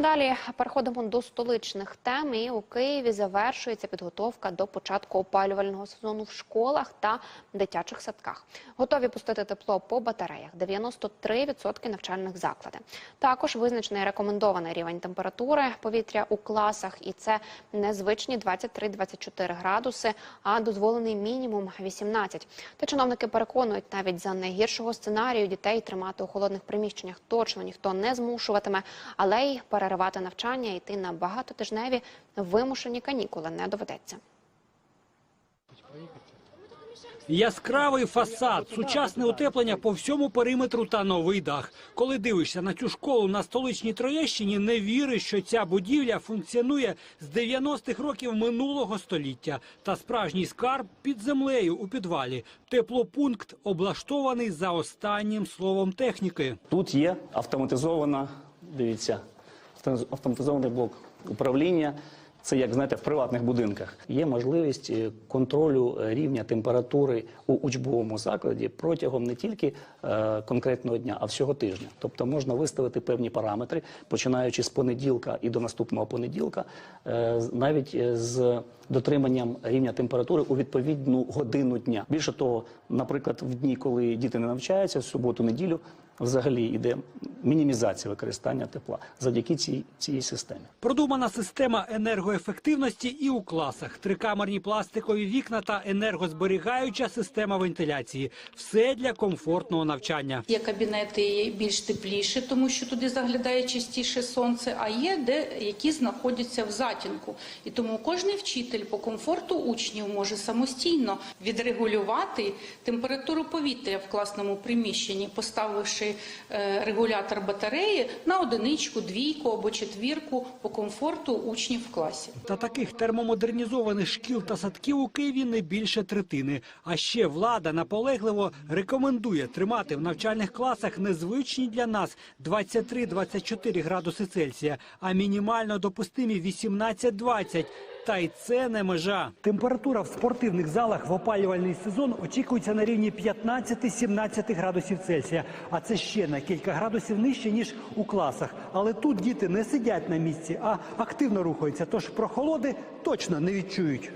далі переходимо до столичних тем. І у Києві завершується підготовка до початку опалювального сезону в школах та дитячих садках. Готові пустити тепло по батареях 93% навчальних закладів. Також визначений рекомендований рівень температури повітря у класах, і це незвичні 23-24 градуси, а дозволений мінімум 18. Та чиновники переконують, навіть за найгіршого сценарію дітей тримати у холодних приміщеннях точно ніхто не змушуватиме, але й переривати навчання і йти на багатотижневі вимушені канікули не доведеться. Яскравий фасад, сучасне утеплення по всьому периметру та новий дах. Коли дивишся на цю школу на столичній Троєщині, не віриш, що ця будівля функціонує з 90-х років минулого століття. Та справжній скарб під землею у підвалі. Теплопункт облаштований за останнім словом техніки. Тут є автоматизована, дивіться, автоматизований блок управління. Це як знаєте, в приватних будинках є можливість е, контролю е, рівня температури у учбовому закладі протягом не тільки е, конкретного дня, а всього тижня. Тобто можна виставити певні параметри, починаючи з понеділка і до наступного понеділка, е, навіть е, з дотриманням рівня температури у відповідну годину дня. Більше того, наприклад, в дні, коли діти не навчаються, в суботу, неділю, взагалі йде мінімізація використання тепла завдяки цій, цій системі. Продумана система енергоефективності і у класах. Трикамерні пластикові вікна та енергозберігаюча система вентиляції. Все для комфортного навчання. Є кабінети більш тепліші, тому що туди заглядає частіше сонце, а є де які знаходяться в затінку. І тому кожен вчитель по комфорту учнів може самостійно відрегулювати температуру повітря в класному приміщенні, поставивши е, регулятор батареї на одиничку, двійку або четвірку по комфорту учнів в класі. Та таких термомодернізованих шкіл та садків у Києві не більше третини. А ще влада наполегливо рекомендує тримати в навчальних класах незвичні для нас 23-24 градуси Цельсія, а мінімально допустимі 18-20. Та й це не межа. Температура в спортивних залах в опалювальний сезон очікується на рівні 15-17 градусів Цельсія. А це ще на кілька градусів нижче, ніж у класах. Але тут діти не сидять на місці, а активно рухаються. Тож прохолоди точно не відчують.